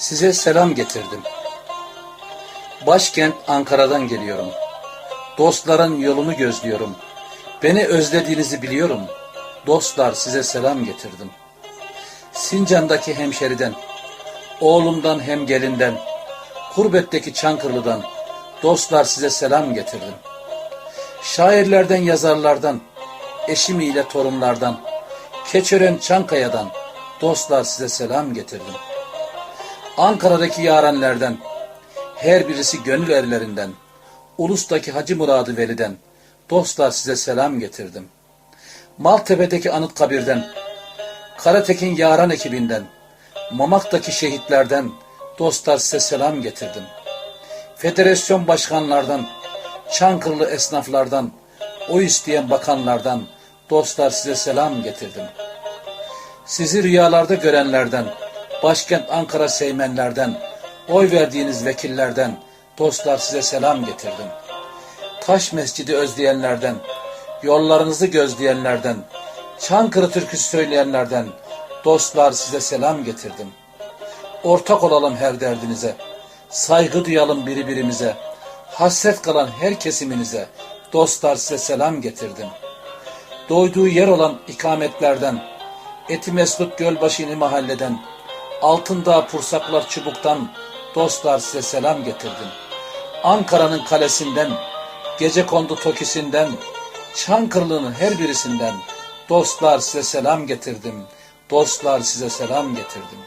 Size selam getirdim. Başkent Ankara'dan geliyorum. Dostların yolunu gözlüyorum. Beni özlediğinizi biliyorum. Dostlar size selam getirdim. Sincan'daki hemşeriden, oğlumdan hem gelinden, Kurbetteki Çankırlı'dan, dostlar size selam getirdim. Şairlerden, yazarlardan, eşim ile torunlardan, Keçören Çankaya'dan, dostlar size selam getirdim. Ankara'daki yarenlerden, her birisi gönül erlerinden, Ulus'taki Hacı Muradı Veli'den, dostlar size selam getirdim. Maltepe'deki Anıtkabir'den, Karatekin Yaran ekibinden, Mamak'taki şehitlerden, dostlar size selam getirdim. Federasyon başkanlardan, Çankırılı esnaflardan, o isteyen bakanlardan, dostlar size selam getirdim. Sizi rüyalarda görenlerden, başkent Ankara seymenlerden, oy verdiğiniz vekillerden, dostlar size selam getirdim. Taş mescidi özleyenlerden, yollarınızı gözleyenlerden, Çankırı türküsü söyleyenlerden, dostlar size selam getirdim. Ortak olalım her derdinize, saygı duyalım birbirimize, hasret kalan her kesiminize, dostlar size selam getirdim. Doyduğu yer olan ikametlerden, Eti Mesut Gölbaşı'nı mahalleden, Altındağ Pursaklar Çubuk'tan, dostlar size selam getirdim. Ankara'nın kalesinden, gece kondu Tokisi'nden, Çankırı'nın her birisinden, dostlar size selam getirdim. Dostlar size selam getirdim.